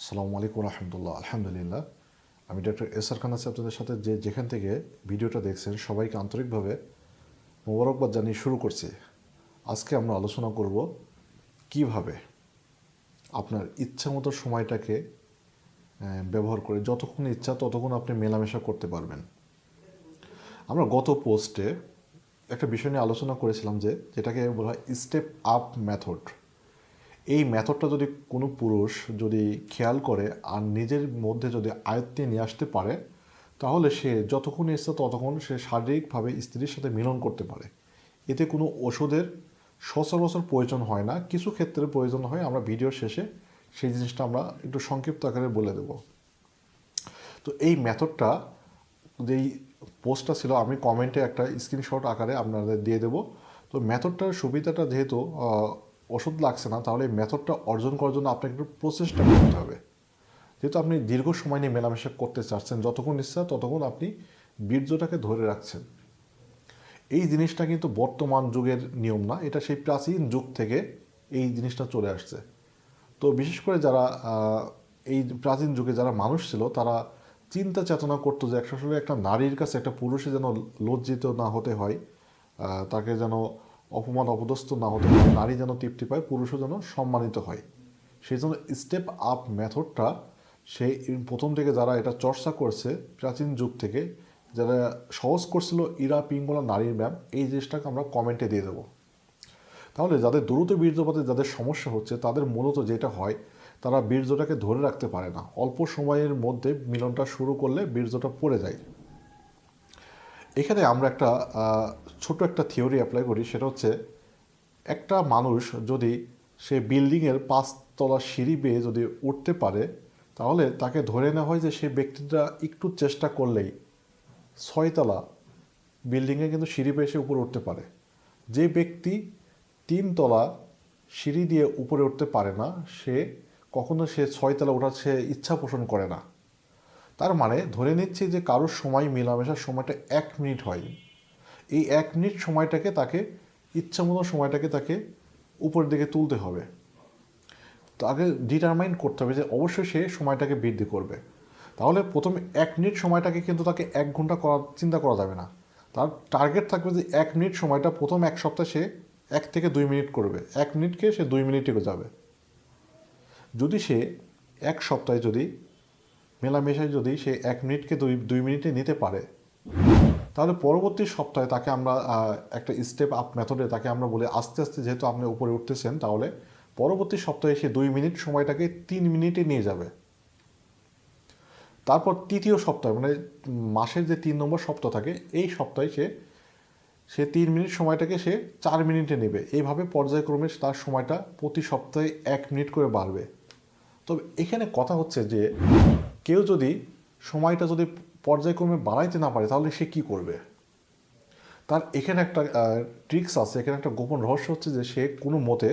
আসসালামু আলাইকুম রহমতুল্লাহ, আলহামদুলিল্লাহ। আমি ডক্টর এস আর খান আছি আপনাদের সাথে, যে যেখান থেকে ভিডিওটা দেখছেন, সবাইকে আন্তরিকভাবে মোবারকবাদ জানিয়ে শুরু করছি। আজকে আমরা আলোচনা করব কীভাবে আপনার ইচ্ছা মতো সময়টাকে ব্যবহার করে যতক্ষণ ইচ্ছা ততক্ষণ আপনি মেলামেশা করতে পারবেন। আমরা গত পোস্টে একটা বিষয় নিয়ে আলোচনা করেছিলাম যে, যেটাকে বলা হয় স্টেপ আপ মেথড এই মেথডটা যদি কোনো পুরুষ যদি খেয়াল করে আর নিজের মধ্যে যদি আয়ত্তে নিয়ে আসতে পারে, তাহলে সে যতক্ষণ ইচ্ছা ততক্ষণ সে শারীরিকভাবে স্ত্রীর সাথে মিলন করতে পারে। এতে কোনো ওষুধের সচরাচর প্রয়োজন হয় না। কিছু ক্ষেত্রে প্রয়োজন হয়। আমরা ভিডিও শেষে সেই জিনিসটা আমরা একটু সংক্ষিপ্ত আকারে বলে দেব। তো এই মেথডটা, যেই পোস্টটা ছিল, আমি কমেন্টে একটা স্ক্রিনশট আকারে আপনাদের দিয়ে দেবো। তো মেথডটার সুবিধাটা যেহেতু ওষুধ লাগছে না, তাহলে এই মেথডটা অর্জন করার জন্য আপনাকে একটু প্রচেষ্টা করতে হবে। যেহেতু আপনি দীর্ঘ সময় নিয়ে মেলামেশা করতে চাচ্ছেন, যতক্ষণ ইচ্ছা ততক্ষণ আপনি বীর্যটাকে ধরে রাখছেন। এই জিনিসটা কিন্তু বর্তমান যুগের নিয়ম না, এটা সেই প্রাচীন যুগ থেকে এই জিনিসটা চলে আসছে। তো বিশেষ করে যারা এই প্রাচীন যুগে যারা মানুষ ছিল, তারা চিন্তা চেতনা করতো যে একটা আসলে একটা নারীর কাছে একটা পুরুষে যেন লজ্জিত না হতে হয় তাকে যেন অপমান অপদস্থ না হতে হয় নারী যেন তৃপ্তি পায়, পুরুষও যেন সম্মানিত হয়। সেই জন্য স্টেপ আপ মেথডটা সেই প্রথম থেকে যারা এটা চর্চা করছে, প্রাচীন যুগ থেকে, যারা সহজ করছিল ইরা, পিঙ্গলা, নারীর ব্যায়াম, এই জিনিসটাকে আমরা কমেন্টে দিয়ে দেবো। তাহলে যাদের দ্রুত বীর্যপাতে যাদের সমস্যা হচ্ছে, তাদের মূলত যেটা হয়, তারা বীর্যটাকে ধরে রাখতে পারে না। অল্প সময়ের মধ্যে মিলনটা শুরু করলে বীর্যটা পড়ে যায়। এখানে আমরা একটা ছোট একটা থিওরি অ্যাপ্লাই করি, সেটা হচ্ছে একটা মানুষ যদি সে বিল্ডিংয়ের পাঁচতলা সিঁড়ি বেয়ে যদি উঠতে পারে, তাহলে তাকে ধরে নেওয়া হয় যে সে ব্যক্তিটা একটু চেষ্টা করলেই ছয়তলা বিল্ডিংয়ে কিন্তু সিঁড়ি বেয়ে সে উপরে উঠতে পারে। যে ব্যক্তি তিনতলা সিঁড়ি দিয়ে উপরে উঠতে পারে না, সে কখনো সে ছয়তলা ওঠার সে ইচ্ছা পোষণ করে না। তার মানে ধরে নিচ্ছি যে কারোর সময় মেলামেশার সময়টা এক মিনিট হয়। এই এক মিনিট সময়টাকে তাকে, ইচ্ছামতো সময়টাকে তাকে উপরের দিকে তুলতে হবে। তাকে ডিটারমাইন করতে হবে যে অবশ্যই সে সময়টাকে বৃদ্ধি করবে। তাহলে প্রথম এক মিনিট সময়টাকে কিন্তু তাকে এক ঘণ্টা করার চিন্তা করা যাবে না। তার টার্গেট থাকবে যে এক মিনিট সময়টা প্রথম এক সপ্তাহে সে এক থেকে দুই মিনিট করবে। এক মিনিটকে সে দুই মিনিটে যাবে। যদি সে এক সপ্তাহে যদি, মেলামেশায় যদি সে এক মিনিটকে দুই দুই মিনিটে নিতে পারে তাহলে পরবর্তী সপ্তাহে তাকে আমরা একটা স্টেপ আপ মেথডে তাকে আমরা বলি, আস্তে আস্তে যেহেতু আপনি উপরে উঠতেছেন, তাহলে পরবর্তী সপ্তাহে সে দুই মিনিট সময়টাকে তিন মিনিটে নিয়ে যাবে। তারপর তৃতীয় সপ্তাহে মানে মাসের যে তিন নম্বর সপ্তাহ থাকে, এই সপ্তাহে সে সে তিন মিনিট সময়টাকে সে চার মিনিটে নেবে। এইভাবে পর্যায়ক্রমে তার সময়টা প্রতি সপ্তাহে এক মিনিট করে বাড়বে। তবে এখানে কথা হচ্ছে যে, কেউ যদি সময়টা যদি পর্যায়ক্রমে বাড়াইতে না পারে, তাহলে সে কি করবে? তার এখানে একটা ট্রিক্স আছে, এখানে একটা গোপন রহস্য হচ্ছে যে সে কোনো মতে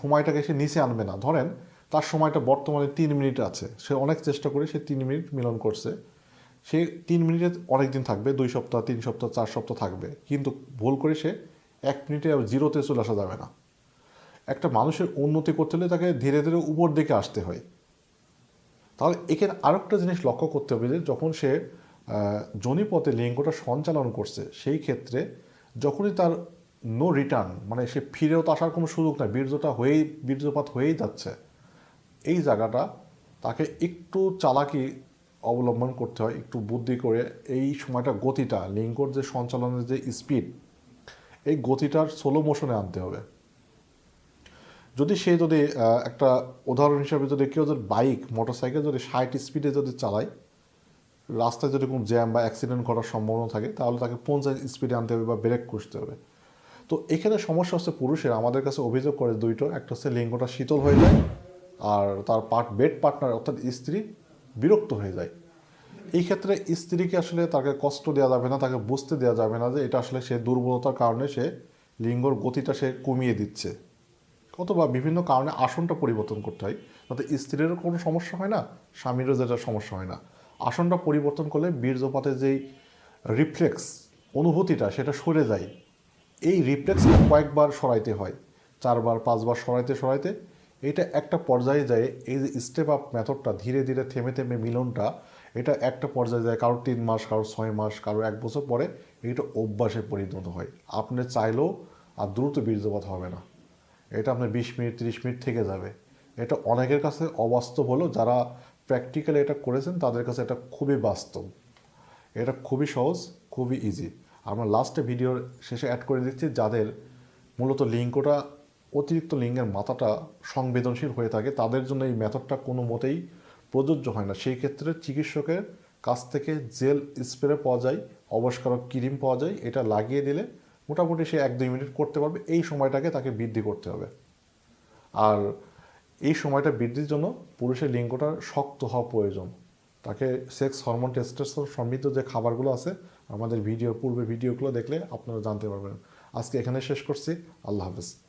সময়টাকে সে নিচে আনবে না। ধরেন, তার সময়টা বর্তমানে তিন মিনিট আছে, সে অনেক চেষ্টা করে সে তিন মিনিট মিলন করছে। সে তিন মিনিটে অনেক দিন থাকবে, দুই সপ্তাহ, তিন সপ্তাহ, চার সপ্তাহ থাকবে, কিন্তু ভুল করে সে এক মিনিটে জিরোতে চলে আসা যাবে না। একটা মানুষের উন্নতি করতে হলে তাকে ধীরে ধীরে উপর দিকে আসতে হয়। তাহলে এখানে আরেকটা জিনিস লক্ষ্য করতে হবে যে যখন সে জনিপথে লিঙ্গটা সঞ্চালন করছে, সেই ক্ষেত্রে যখনই তার নো রিটার্ন মানে সে ফিরেও তো আসার কোনো সুযোগ নাই, বীর্যটা হয়েই, বীর্যপাত হয়েই যাচ্ছে, এই জায়গাটা তাকে একটু চালাকি অবলম্বন করতে হয়, একটু বুদ্ধি করে এই সময়টা গতিটা, লিঙ্গর যে সঞ্চালনের যে স্পিড এই গতিটার স্লো মোশনে আনতে হবে। যদি সে যদি একটা উদাহরণ হিসাবে যদি কেউ যদি বাইক, মোটরসাইকেল যদি ষাট স্পিডে যদি চালায়, রাস্তায় যদি কোনো জ্যাম বা অ্যাক্সিডেন্ট ঘটার সম্ভাবনা থাকে, তাহলে তাকে পঞ্চাশ স্পিডে আনতে হবে বা ব্রেক করতে হবে। তো এখানে সমস্যা হচ্ছে পুরুষের, আমাদের কাছে অভিযোগ করে দুইটো। একটা হচ্ছে লিঙ্গটা শীতল হয়ে যায়, আর তার পার্ট বেড পার্টনার অর্থাৎ স্ত্রী বিরক্ত হয়ে যায়। এই ক্ষেত্রে স্ত্রীকে আসলে তাকে কষ্ট দেওয়া যাবে না, তাকে বুঝতে দেওয়া যাবে না যে এটা আসলে সে দুর্বলতার কারণে সে লিঙ্গর গতিটা সে কমিয়ে দিচ্ছে। অথবা বিভিন্ন কারণে আসনটা পরিবর্তন করতে হয়। যাতে স্ত্রীরও কোনো সমস্যা হয় না, স্বামীরও যেটা সমস্যা হয় না। আসনটা পরিবর্তন করলে বীর্যপাতের যেই রিফ্লেক্স অনুভূতিটা সেটা সরে যায়। এই রিফ্লেক্সটা কয়েকবার সরাইতে হয়, চারবার, পাঁচবার সরাইতে সরাইতে। এটা একটা পর্যায়ে যায়, এই যে স্টেপ আপ মেথডটা ধীরে ধীরে থেমে থেমে মিলনটা, এটা একটা পর্যায়ে যায়, কারোর তিন মাস, কারোর ছয় মাস, কারোর এক বছর পরে এটা অভ্যাসে পরিণত হয়। আপনি চাইলেও আর দ্রুত বীর্যপাত হবে না। এটা আপনার বিশ মিনিট, তিরিশ মিনিট থেকে যাবে। এটা অনেকের কাছে অবাস্তব হলো যারা প্র্যাকটিক্যালি এটা করেছেন, তাদের কাছে এটা খুবই বাস্তব। এটা খুবই সহজ, খুবই ইজি আমরা লাস্টে ভিডিওর শেষে অ্যাড করে দিচ্ছি, যাদের মূলত লিঙ্কটা অতিরিক্ত লিঙ্গের মাথাটা সংবেদনশীল হয়ে থাকে, তাদের জন্য এই মেথডটা কোনো মতেই প্রযোজ্য হয় না। সেই ক্ষেত্রে চিকিৎসকের কাছ থেকে জেল স্প্রে পাওয়া যায় অবস্কারক ক্রিম পাওয়া যায়, এটা লাগিয়ে দিলে মোটামুটি সে এক দুই মিনিট করতে পারবে। এই সময়টাকে তাকে বৃদ্ধি করতে হবে। আর এই সময়টা বৃদ্ধির জন্য পুরুষের লিঙ্গটা শক্ত হওয়া প্রয়োজন। তাকে সেক্স হরমোন টেস্টোস্টেরন সমৃদ্ধ যে খাবারগুলো আছে, আমাদের ভিডিও পূর্বে ভিডিওগুলো দেখলে আপনারা জানতে পারবেন। আজকে এখানে শেষ করছি। আল্লাহ হাফেজ।